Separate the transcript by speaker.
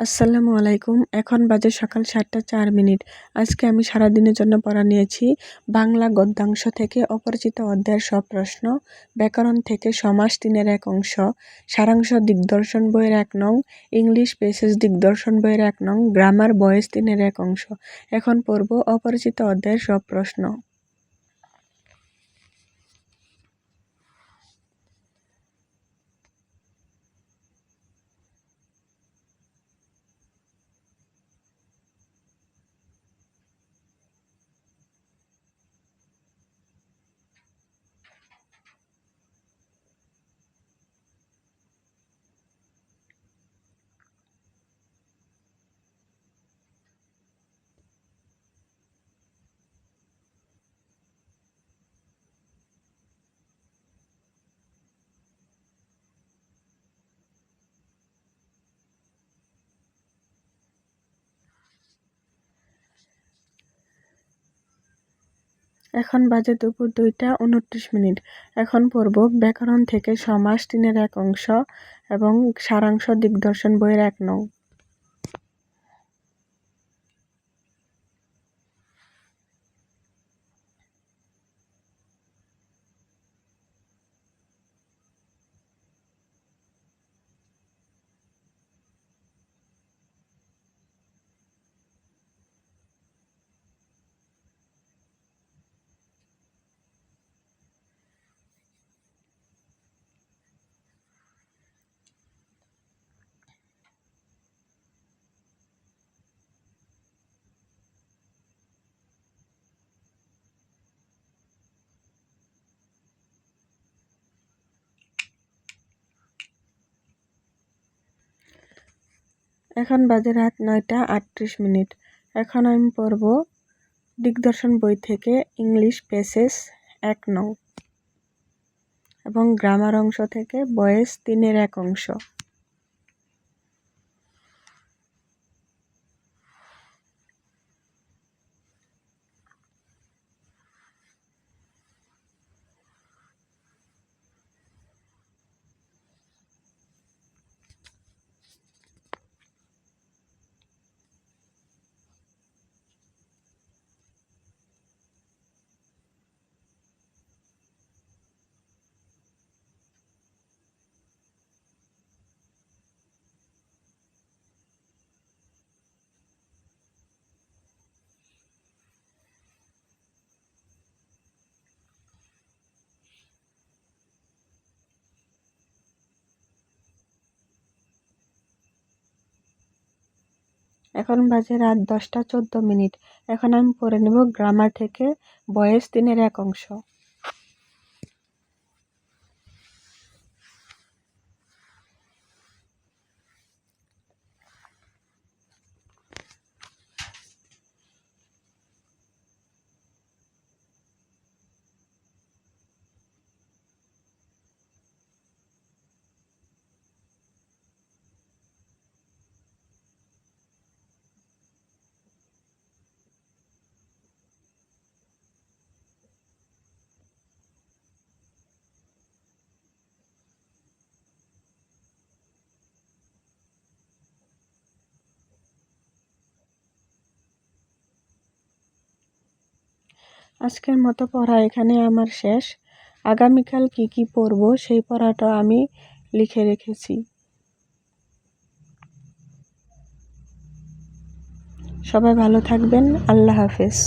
Speaker 1: আসসালামু আলাইকুম। এখন বাজে সকাল সাতটা চার মিনিট। আজকে আমি সারাদিনের জন্য পড়া নিয়েছি বাংলা গদ্যাংশ থেকে অপরিচিত অধ্যায়ের সব প্রশ্ন। ব্যাকরণ থেকে সমাস তিনের এক অংশ। সারাংশ দিগদর্শন বইয়ের এক নং। ইংলিশ পেসেজ দিগদর্শন বইয়ের এক নং। গ্রামার বয়েস তিনের এক অংশ। এখন পড়ব অপরিচিত অধ্যায়ের সব প্রশ্ন। এখন বাজে দুপুর দুইটা উনত্রিশ মিনিট। এখন পড়ব ব্যাকরণ থেকে সমাস তিনের এক অংশ এবং সারাংশ দিগদর্শন বইয়ের এক নং। এখন বাজে রাত নয়টা আটত্রিশ মিনিট। এখন আমি পড়ব দিগদর্শন বই থেকে ইংলিশ পেসেস এক নং এবং গ্রামার অংশ থেকে বয়েস তিনের এক অংশ। এখন বাজে রাত দশটা চোদ্দ মিনিট। এখন আমি পড়ে নেব গ্রামার থেকে বয়েস তিনের এক অংশ। আজকের মতো পড়া এখানে আমার শেষ। আগামীকাল কি কি পড়ব সেই পড়াটা আমি লিখে রেখেছি। সবাই ভালো থাকবেন। আল্লাহ হাফেজ।